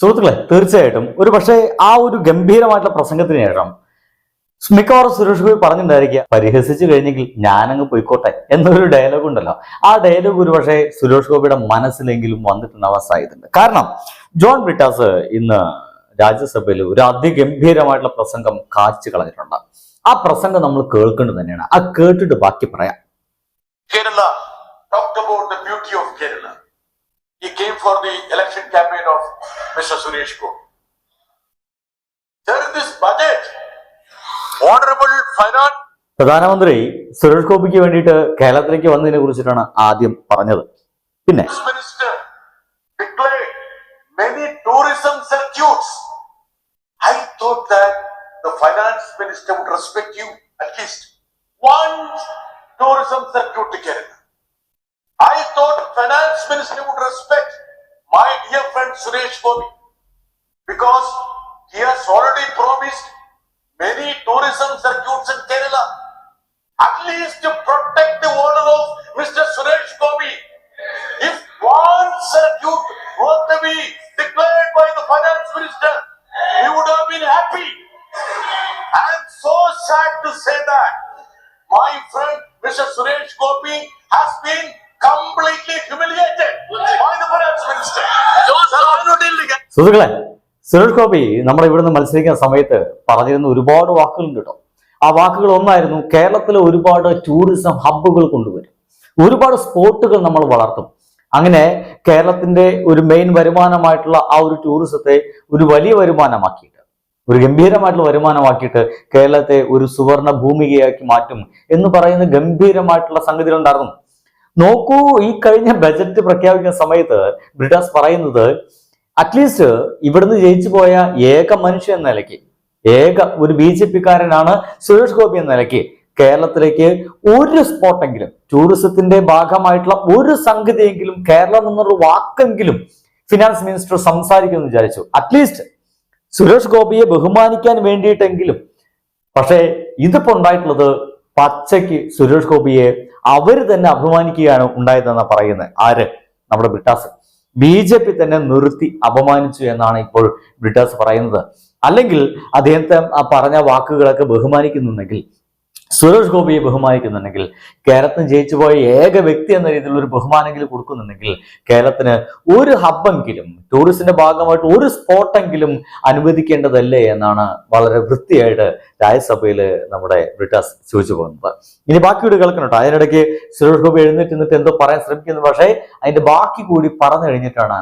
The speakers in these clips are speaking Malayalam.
സുഹൃത്തുക്കളെ തീർച്ചയായിട്ടും. ഒരു പക്ഷേ ആ ഒരു ഗംഭീരമായിട്ടുള്ള പ്രസംഗത്തിന് ശേഷം മിക്കവാറും സുരേഷ് ഗോപി പറഞ്ഞിട്ടുണ്ടായിരിക്കുക പരിഹസിച്ചു കഴിഞ്ഞെങ്കിൽ ഞാനങ്ങ് പോയിക്കോട്ടെ എന്നൊരു ഡയലോഗ് ഉണ്ടല്ലോ. ആ ഡയലോഗ് ഒരു പക്ഷേ സുരേഷ് ഗോപിയുടെ മനസ്സിലെങ്കിലും വന്നിട്ടുണ്ടാവാൻ സാധ്യതയുണ്ട് കാരണം ജോൺ ബ്രിട്ടാസ് ഇന്ന് രാജ്യസഭയിൽ ഒരു അതിഗംഭീരമായിട്ടുള്ള പ്രസംഗം കാച്ചു കളഞ്ഞിട്ടുണ്ട്. ആ പ്രസംഗം നമ്മൾ കേൾക്കേണ്ടത് തന്നെയാണ്. ആ കേട്ടിട്ട് ബാക്കി പറയാം. Kerala talk beauty of Kerala. He came for the election campaign of Mr. Suresh Gopi. There is this budget. Honorable Finance പ്രധാനമന്ത്രി സുരേഷ് ഗോപിക്ക് വേണ്ടിയിട്ട് കേരളത്തിലേക്ക് വന്നതിനെ കുറിച്ചിട്ടാണ് ആദ്യം പറഞ്ഞത് പിന്നെ Minister declared many tourism circuits. I thought that the Finance Minister would respect you at least one tourism circuit to Kerala. Thought Finance Minister would respect my dear friend Suresh Gopi because he has already promised many tourism circuits in Kerala. At least to protect the honor of Mr. Suresh Gopi. If one circuit were to be declared by the finance minister, he would have been happy. I am so sad to say that my friend Mr. Suresh Gopi has been സുഹൃത്തുക്കളെ സുരേഷ് ഗോപി നമ്മുടെ ഇവിടുന്ന് മത്സരിക്കുന്ന സമയത്ത് പറഞ്ഞിരുന്ന ഒരുപാട് വാക്കുകളുണ്ട് കേട്ടോ. ആ വാക്കുകൾ ഒന്നായിരുന്നു കേരളത്തിലെ ഒരുപാട് ടൂറിസം ഹബ്ബുകൾ കൊണ്ടുവരും. ഒരുപാട് സ്പോട്ടുകൾ നമ്മൾ വളർത്തും. അങ്ങനെ കേരളത്തിന്റെ ഒരു മെയിൻ വരുമാനമായിട്ടുള്ള ആ ഒരു ടൂറിസത്തെ ഒരു വലിയ വരുമാനമാക്കിയിട്ട് ഒരു ഗംഭീരമായിട്ടുള്ള വരുമാനമാക്കിയിട്ട് കേരളത്തെ ഒരു സുവർണ ഭൂമികയാക്കി മാറ്റും എന്ന് പറയുന്ന ഗംഭീരമായിട്ടുള്ള സംഗതികൾ ഉണ്ടായിരുന്നു. നോക്കൂ ഈ കഴിഞ്ഞ ബജറ്റ് പ്രഖ്യാപിക്കുന്ന സമയത്ത് ബ്രിട്ടാസ് പറയുന്നത് അറ്റ്ലീസ്റ്റ് ഇവിടുന്ന് ജയിച്ചു പോയ ഏക മനുഷ്യൻ എന്ന നിലയ്ക്ക് ഏക ഒരു ബി ജെ പിക്കാരനാണ് സുരേഷ് ഗോപി എന്ന നിലയ്ക്ക് കേരളത്തിലേക്ക് ഒരു സ്പോട്ടെങ്കിലും ടൂറിസത്തിന്റെ ഭാഗമായിട്ടുള്ള ഒരു സംഗതിയെങ്കിലും കേരളം എന്നുള്ള വാക്കെങ്കിലും ഫിനാൻസ് മിനിസ്റ്റർ സംസാരിക്കുമെന്ന് വിചാരിച്ചു. അറ്റ്ലീസ്റ്റ് സുരേഷ് ഗോപിയെ ബഹുമാനിക്കാൻ വേണ്ടിയിട്ടെങ്കിലും പക്ഷേ ഇതിപ്പോ ഉണ്ടായിട്ടുള്ളത് പച്ചയ്ക്ക് സുരേഷ് ഗോപിയെ അവർ തന്നെ അഭിമാനിക്കുകയാണ് ഉണ്ടായതെന്നാണ് പറയുന്നത്. ആര്? നമ്മുടെ ബ്രിട്ടാസ്. ബി ജെ പി തന്നെ നിർത്തി അപമാനിച്ചു എന്നാണ് ഇപ്പോൾ ബ്രിട്ടാസ് പറയുന്നത്. അല്ലെങ്കിൽ അദ്ദേഹത്തെ പറഞ്ഞ വാക്കുകളൊക്കെ ബഹുമാനിക്കുന്നുണ്ടെങ്കിൽ സുരേഷ് ഗോപിയെ ബഹുമാനിക്കുന്നുണ്ടെങ്കിൽ കേരളത്തിന് ജയിച്ചു പോയ ഏക വ്യക്തി എന്ന രീതിയിൽ ഒരു ബഹുമാനെങ്കിലും കൊടുക്കുന്നുണ്ടെങ്കിൽ കേരളത്തിന് ഒരു ഹബ്ബെങ്കിലും ടൂറിസ്റ്റിന്റെ ഭാഗമായിട്ട് ഒരു സ്പോട്ടെങ്കിലും അനുവദിക്കേണ്ടതല്ലേ എന്നാണ് വളരെ വൃത്തിയായിട്ട് രാജ്യസഭയിൽ നമ്മുടെ ബ്രിട്ടാസ് ചോദിച്ചു പോകുന്നത്. ഇനി ബാക്കി കൂടി കേൾക്കണം കേട്ടോ അതിനിടയ്ക്ക് സുരേഷ് ഗോപി എഴുന്നേറ്റ് നിന്നിട്ട് എന്തോ പറയാൻ ശ്രമിക്കുന്നു. പക്ഷേ അതിന്റെ ബാക്കി കൂടി പറഞ്ഞു കഴിഞ്ഞിട്ടാണ്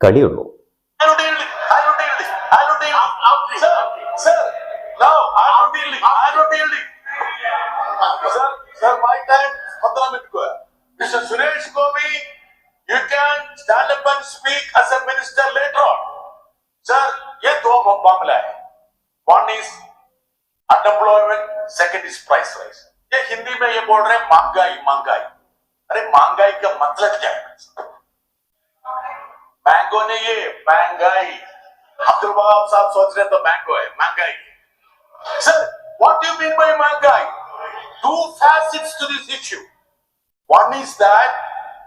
കളിയുള്ളൂ. 15 मिनट को है मिस्टर सुरेश को भी you can stand up and speak as ये दो मामला है one is unemployment second is price rise ये हिंदी में ये बोल रहे हैं महँगाई महँगाई अरे महँगाई का मतलब क्या है मैंगो ने ये महँगाई अब्दुल वहाब साहब सोच रहे तो मैंगो है महँगाई sir what you mean by महँगाई facets to this issue. One is that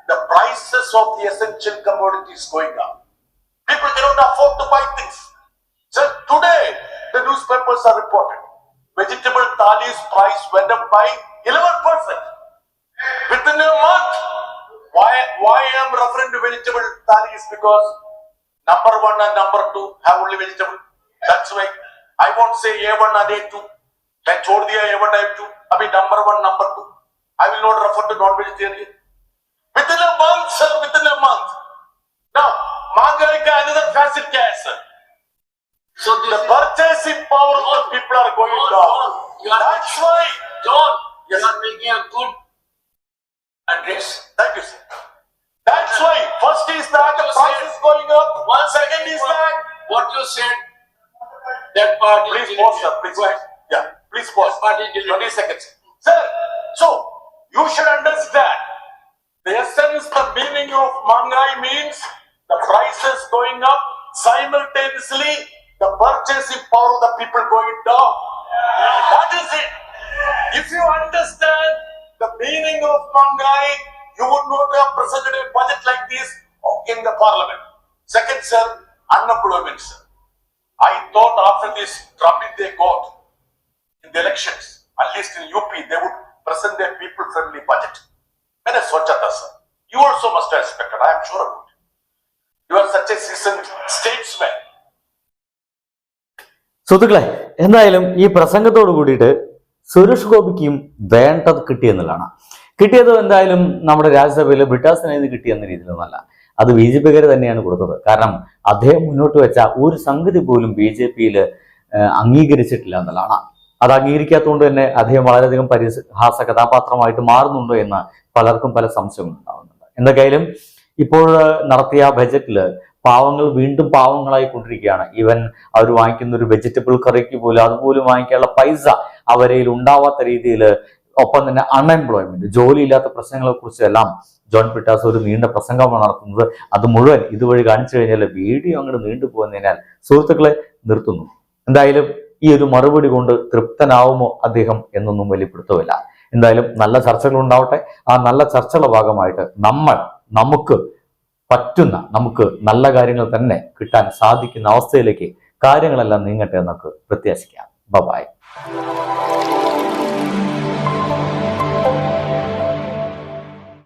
the prices of the essential commodities going up. People cannot afford to buy things. Sir today the newspapers are reported. Vegetable thali's price went up by 11% within a month. Why why I am referring to vegetable thali is because number one and number two have only vegetable. That's why I won't say A1 and A2. मैंने छोड़ दिया ए वन टाइप टू अभी number one number two I will not refer to non vegetarian within a month sir within a month now महँगाई का अनदर फैसिट क्या है sir So the purchasing power of the people are going John, down. You are That's why, John, yes. you are making a good address. Thank you, sir. That's why first is that the price said, is going up. One second is that what you said. That part. Please, post, sir. Please, yeah. Please pause. That part is 20 seconds. Sir, so you should understand the essence, the meaning of Mangai means the prices going up simultaneously, the purchasing power of the people going down. That is it. If you understand the meaning of Mangai, you would not have presented a budget like this in the parliament. Second, sir, unemployment, sir. I thought after this drubbing they got in the elections, at least in UP, they would present their people-friendly budget. And a Swachhata, sir. You also must have expected, I am sure about it. You are such a seasoned statesman. സുഹൃത്തുക്കളെ എന്തായാലും ഈ പ്രസംഗത്തോട് കൂടിയിട്ട് സുരേഷ് ഗോപിക്കും വേണ്ടത് കിട്ടിയെന്നുള്ളതാണ് കിട്ടിയത് എന്തായാലും നമ്മുടെ രാജ്യസഭയിൽ ബ്രിട്ടാസിനെ ഇത് കിട്ടിയെന്ന രീതിയിലൊന്നല്ല അത് ബി ജെ പിക്കാർ തന്നെയാണ് കൊടുത്തത് കാരണം അദ്ദേഹം മുന്നോട്ട് വെച്ച ഒരു സംഗതി പോലും ബി ജെ പിയിൽ അംഗീകരിച്ചിട്ടില്ല എന്നുള്ളതാണ് അത് അംഗീകരിക്കാത്തതുകൊണ്ട് തന്നെ അദ്ദേഹം വളരെയധികം പരിഹാസ കഥാപാത്രമായിട്ട് മാറുന്നുണ്ടോ എന്ന് പലർക്കും പല സംശയങ്ങളും ഉണ്ടാകുന്നുണ്ട് എന്തൊക്കെയായാലും ഇപ്പോൾ നടത്തിയ ബജറ്റിൽ പാവങ്ങൾ വീണ്ടും പാവങ്ങളായി കൊണ്ടിരിക്കുകയാണ്. ഈവൻ അവർ വാങ്ങിക്കുന്ന ഒരു വെജിറ്റബിൾ കറിക്ക് പോലും അതുപോലും വാങ്ങിക്കാനുള്ള പൈസ അവരിൽ ഉണ്ടാവാത്ത രീതിയിൽ ഒപ്പം തന്നെ അൺഎംപ്ലോയ്മെന്റ് ജോലിയില്ലാത്ത പ്രശ്നങ്ങളെ കുറിച്ചെല്ലാം ജോൺ പിട്ടാസ് ഒരു നീണ്ട പ്രസംഗമാണ് നടത്തുന്നത്. അത് മുഴുവൻ ഇതുവഴി കാണിച്ചു കഴിഞ്ഞാൽ വീഡിയോ അങ്ങോട്ട് നീണ്ടു പോകുന്നതിനാൽ സുഹൃത്തുക്കളെ നിർത്തുന്നു. എന്തായാലും ഈ ഒരു മറുപടി കൊണ്ട് തൃപ്തനാവുമോ അദ്ദേഹം എന്നൊന്നും വെളിപ്പെടുത്തുമില്ല എന്തായാലും നല്ല ചർച്ചകൾ ഉണ്ടാവട്ടെ. ആ നല്ല ചർച്ചകളുടെ ഭാഗമായിട്ട് നമ്മൾ നമുക്ക് പറ്റുന്ന നമുക്ക് നല്ല കാര്യങ്ങൾ തന്നെ കിട്ടാൻ സാധിക്കുന്ന അവസ്ഥയിലേക്ക് കാര്യങ്ങളെല്ലാം നീങ്ങട്ടെ എന്നൊക്കെ പ്രത്യാശിക്കാം. ബൈ